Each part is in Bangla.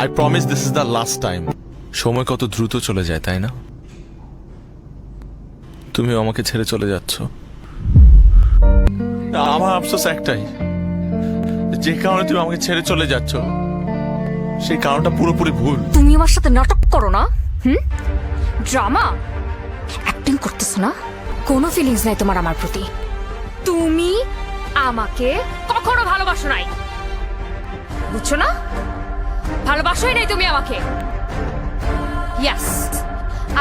I promise this is the last time সময় কত দ্রুত চলে যায় তাই না? তুমি আমাকে ছেড়ে চলে যাচ্ছ। আমার আফসোস একটাই। যে কারণে তুমি আমাকে ছেড়ে চলে যাচ্ছ সেই কারণটা পুরোপুরি ভুল। তুমি আমার সাথে নাটক করো না হুম? ড্রামা? অ্যাক্টিং করতেছ না? কোনো ফিলিংস নাই তোমার আমার প্রতি। তুমি আমাকে কখনো ভালোবাসো নাই। বুঝছ না? ভালোবাসোই নাই তুমি আমাকে। ইয়াস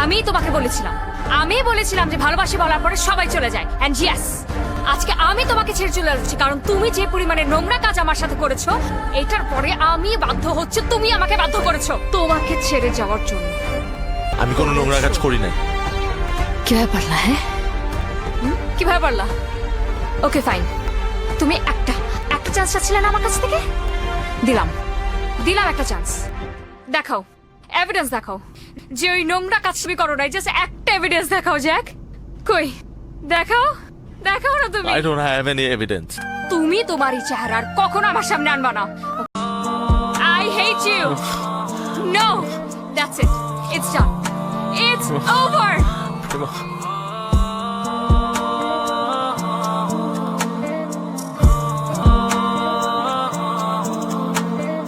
আমি তোমাকে বলেছিলাম। আমি বলেছিলাম যে ভালোবাসি বলার পরে সবাই চলে যায়। এন্ড ইয়েস আজকে আমি তোমাকে ছেড়ে চলে যাচ্ছি কারণ তুমি যে পরিমাণে নোংরা কাজ আমার সাথে করেছ এটার পরে আমি বাধ্য হচ্ছে তুমি আমাকে বাধ্য করেছ। তোমাকে ছেড়ে যাওয়ার জন্য। আমি কোনো নোংরা কাজ করি নাই। কীভাবে পারলা হ্যাঁ? কীভাবে পারলা? ওকে ফাইন তুমি একটা একটা চান্স চাচ্ছিলে না আমার কাছ থেকে? দিলাম। দিলাম একটা চান্স দেখাও এভিডেন্স দেখাও। যে ওই নোংরা কাজ তুমি করো নাই জাস্ট একটা এভিডেন্স দেখাও জ্যাক। কই? দেখাও দেখাও না তুমি। I don't have any evidence তুমি তোমার এই চেহারা আর কখনো আমার সামনে আনবা না। I hate you no that's it it's done it's over